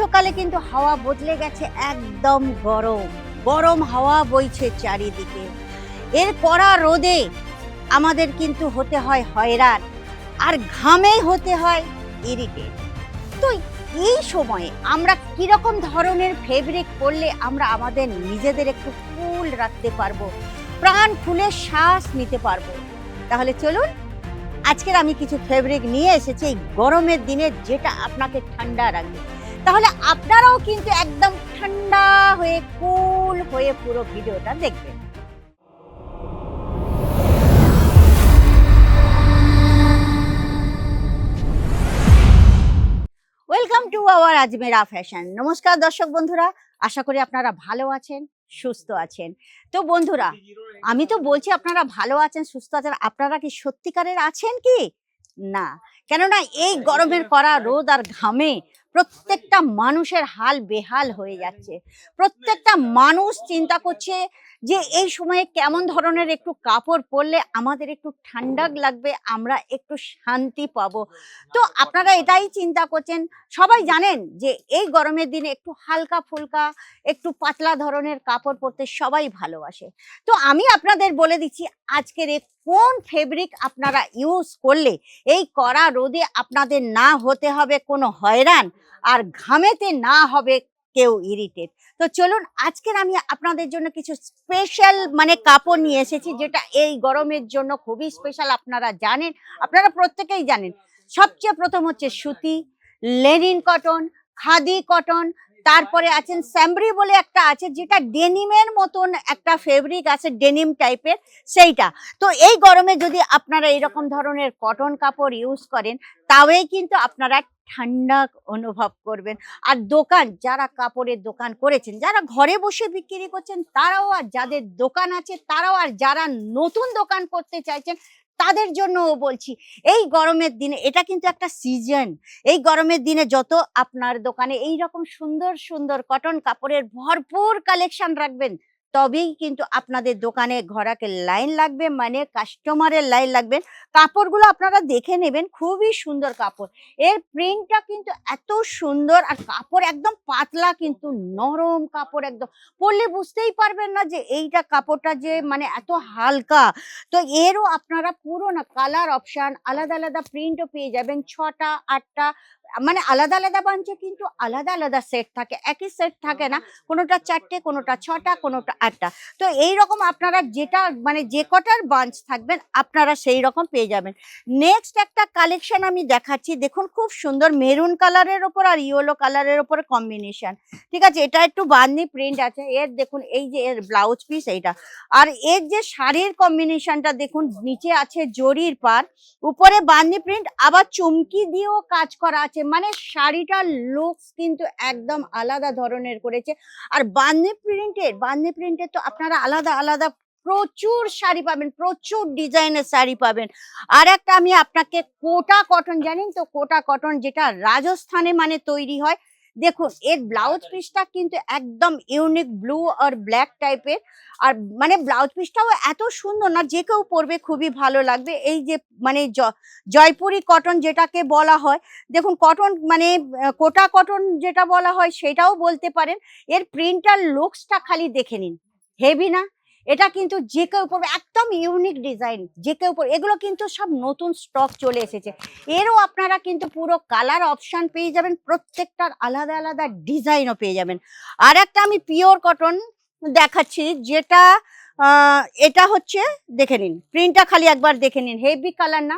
গ্রীষ্মকালে কিন্তু হাওয়া বদলে গেছে, একদম গরম। গরম হাওয়া বইছে চারিদিকে। এর কড়া রোদে আমাদের কিন্তু হতে হয় হয়রান, আর ঘামে হতে হয় ইরিটেট তো এই সময়ে আমরা কীরকম ধরনের ফেব্রিক পরলে আমরা আমাদের নিজেদের একটু কুল রাখতে পারব, প্রাণ খুলে শ্বাস নিতে পারব? তাহলে চলুন, আজকের আমি কিছু ফেব্রিক নিয়ে এসেছি এই গরমের দিনে যেটা আপনাকে ঠান্ডা রাখবে। তাহলে আপনারাও কিন্তু একদম ঠান্ডা হয়ে, কুল হয়ে পুরো ভিডিওটা দেখবেন। Welcome to our Ajmera fashion নমস্কার দর্শক বন্ধুরা, আশা করি আপনারা ভালো আছেন, সুস্থ আছেন। তো বন্ধুরা, আমি তো বলছি আপনারা ভালো আছেন, সুস্থ আছেন, আপনারা কি সত্যিকারের আছেন কি? না। কেননা এই গরমের করা রোদ আর ঘামে প্রত্যেকটা মানুষের হাল বেহাল হয়ে যাচ্ছে। প্রত্যেকটা মানুষ চিন্তা করছে যে এই সময়ে কেমন ধরনের একটু কাপড় পরলে আমাদের একটু ঠান্ডা লাগবে, আমরা একটু শান্তি পাবো। তো আপনারা এটাই চিন্তা করছেন। সবাই জানেন যে এই গরমের দিনে একটু হালকা ফুলকা, একটু পাতলা ধরনের কাপড় পরতে সবাই ভালোবাসে। তো আমি আপনাদের বলে দিচ্ছি, আজকের কোন ফেব্রিক আপনারা ইউজ করলে এই কড়া রোদে আপনাদের না হতে হবে কোনো হয়রান? আর ঘামেতে না হবে কেউ ইরিটেট তো চলুন, আজকের আমি আপনাদের জন্য কিছু স্পেশাল মানে কাপড় নিয়ে এসেছি, যেটা এই গরমের জন্য খুবই স্পেশাল আপনারা জানেন। আপনারা প্রত্যেকেই জানেন। সবচেয়ে প্রথম হচ্ছে সুতি লেনিন কটন খাদি, কটন, তারপরে আছেন স্যামরি বলে একটা আছে, যেটা ডেনিমের মতন একটা ফেব্রিক আছে ডেনিম টাইপের সেইটা। তো এই গরমে যদি আপনারা এরকম ধরনের কটন কাপড় ইউজ করেন তাওই কিন্তু আপনারা ঠান্ডা অনুভব করবেন। আর দোকান, যারা কাপড়ের দোকান করেছেন, যারা ঘরে বসে বিক্রি করছেন, তারাও আর যাদের দোকান আছে, তারাও আর যারা নতুন দোকান করতে চাইছেন তাদের জন্যও বলছি, এই গরমের দিনে, এটা কিন্তু একটা সিজন এই গরমের দিনে যত আপনার দোকানে এই রকম সুন্দর সুন্দর কটন কাপড়ের ভরপুর কালেকশন রাখবেন তবেই কিন্তু আপনাদের দোকানে ঘোরাকে লাইন লাগবে মানে কাস্টমারের লাইন লাগবে। কাপড়গুলো আপনারা দেখে নেবেন, খুবই সুন্দর কাপড়। এর প্রিন্টটা কিন্তু এত সুন্দর, আর কাপড় একদম পাতলা কিন্তু, নরম কাপড় একদম। পরলে বুঝতেই পারবেন না যে এইটা কাপড়টা যে মানে এত হালকা। তো এরও আপনারা পুরো না কালার অপশান আলাদা আলাদা প্রিন্টও পেয়ে যাবেন, ছটা, আটটা মানে আলাদা আলাদা বাঞ্চে কিন্তু আলাদা আলাদা সেট থাকে একই সেট থাকে না কোনোটা চারটে কোনোটা ছটা কোনোটা আটটা। তো এই রকম আপনারা যেটা মানে যে কটার বাঞ্চ থাকবেন আপনারা সেই রকম পেয়ে যাবেন। নেক্সট একটা কালেকশন আমি দেখাচ্ছি দেখুন খুব সুন্দর মেরুন কালারের ওপর আর ইয়েলো কালারের ওপর কম্বিনেশন ঠিক আছে এটা একটু বান্দি প্রিন্ট আছে এর দেখুন এই যে এর ব্লাউজ পিস এইটা। আর এর যে শাড়ির কম্বিনেশনটা দেখুন নিচে আছে জরির পার উপরে বান্দি প্রিন্ট আবার চুমকি দিয়েও কাজ করা আছে। মানে শাড়িটার লুকস কিন্তু একদম আলাদা ধরনের করেছে। আর বান্নে প্রিন্টের বান্নে প্রিন্টের তো আপনারা আলাদা আলাদা প্রচুর শাড়ি পাবেন, প্রচুর ডিজাইনের শাড়ি পাবেন। আর একটা আমি আপনাকে কোটা কটন, জানেন তো? কোটা কটন যেটা রাজস্থানে মানে তৈরি হয় দেখুন এর ব্লাউজ পিসটা কিন্তু একদম ইউনিক ব্লু আর ব্ল্যাক টাইপের আর মানে ব্লাউজ পিসটাও এত সুন্দর না যে কেউ পরবে খুবই ভালো লাগবে। এই যে মানে জয়পুরি কটন যেটাকে বলা হয় দেখুন কটন মানে কোটা কটন যেটা বলা হয় সেটাও বলতে পারেন। এর প্রিন্টার লুকসটা খালি দেখে নিন। হেভি না? এটা কিন্তু যে কেউ পরবে, একদম ইউনিক ডিজাইন যে কেউ পরবে, এগুলো কিন্তু সব নতুন স্টক চলে এসেছে। এরও আপনারা কিন্তু পুরো কালার অপশান পেয়ে যাবেন প্রত্যেকটার আলাদা আলাদা ডিজাইনও পেয়ে যাবেন। আর একটা আমি পিওর কটন দেখাচ্ছি, যেটা এটা হচ্ছে, দেখে নিন প্রিন্টটা খালি একবার দেখে নিন হেভি কালার না।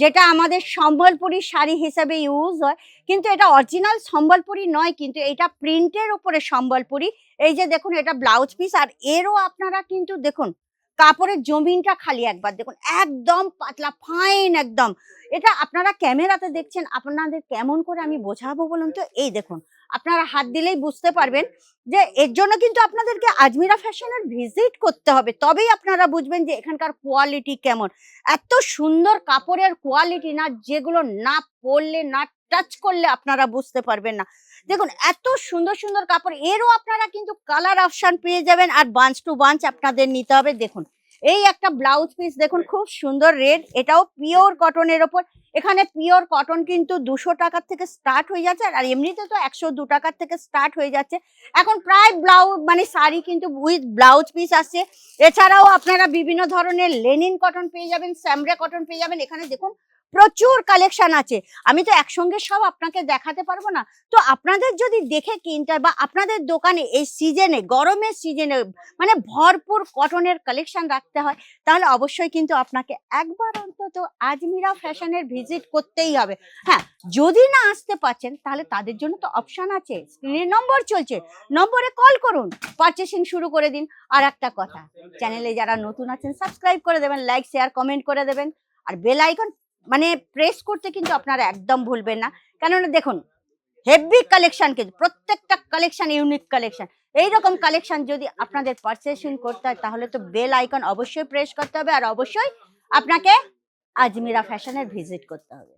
যেটা আমাদের সম্বলপুরি শাড়ি হিসাবে ইউজ হয়, কিন্তু এটা অরিজিনাল সম্বলপুরি নয়, কিন্তু এটা প্রিন্টের উপরে সম্বলপুরি। এই যে দেখুন, এটা ব্লাউজ পিস আর এরও আপনারা কিন্তু দেখুন, কাপড়ের জমিনটা খালি একবার দেখুন, একদম পাতলা ফাইন একদম। এটা আপনারা ক্যামেরাতে দেখছেন, আপনাদের কেমন করে আমি বোঝাবো বলুন তো? এই দেখুন আপনারা হাত দিলেই বুঝতে পারবেন যে এর জন্য কিন্তু আপনাদেরকে আজমিরা ফ্যাশনের ভিজিট করতে হবে। তবেই আপনারা বুঝবেন যে এখানকার কোয়ালিটি কেমন। এত সুন্দর কাপড়ের কোয়ালিটি না, যেগুলো না পরলে, না টাচ করলে আপনারা বুঝতে পারবেন না। দেখুন, এত সুন্দর সুন্দর কাপড়, এরও আপনারা কিন্তু কালার অপশান পেয়ে যাবেন আর বাঞ্চ টু বাঞ্চ আপনাদের নিতে হবে। দেখুন, এই একটা ব্লাউজ পিস, দেখুন, খুব সুন্দর রেড, এটাও পিওর কটনের ওপর। এখানে পিওর কটন কিন্তু দুশো টাকার থেকে স্টার্ট হয়ে যাচ্ছে আর এমনিতে তো একশো দু টাকার থেকে স্টার্ট হয়ে যাচ্ছে। এখন প্রায় ব্লাউজ মানে শাড়ি কিন্তু উইথ ব্লাউজ পিস আসছে। এছাড়াও আপনারা বিভিন্ন ধরনের লেনিন কটন পেয়ে যাবেন স্যামরে কটন পেয়ে যাবেন। এখানে দেখুন প্রচুর কালেকশন আছে। আমি তো একসঙ্গে সব আপনাকে দেখাতে পারব না। তো আপনাদের যদি দেখে কিনতে বা আপনাদের দোকানে এই সিজনে গরমের সিজনে মানে ভরপুর কটনের কালেকশন রাখতে হয়, তাহলে অবশ্যই কিন্তু আপনাকে একবার অন্তত আজমিরা ফ্যাশনের ভিজিট করতেই হবে। হ্যাঁ যদি না আসতে পারছেন, তাহলে তাদের জন্য তো অপশান আছে। স্ক্রিনে নম্বর চলছে। নম্বরে কল করুন। পারচেসিং শুরু করে দিন। আর একটা কথা চ্যানেলে যারা নতুন আছেন সাবস্ক্রাইব করে দেবেন লাইক শেয়ার কমেন্ট করে দেবেন। আর বেল আইকন মানে প্রেস করতে কিন্তু আপনারা একদম ভুলবেন না। কেননা দেখুন হেভি কালেকশন কিন্তু, প্রত্যেকটা কালেকশন ইউনিক কালেকশন এইরকম কালেকশন যদি আপনাদের পারচেসিং করতে হয়, তাহলে তো বেল আইকন অবশ্যই প্রেস করতে হবে আর অবশ্যই আপনাকে আজমিরা ফ্যাশনের ভিজিট করতে হবে।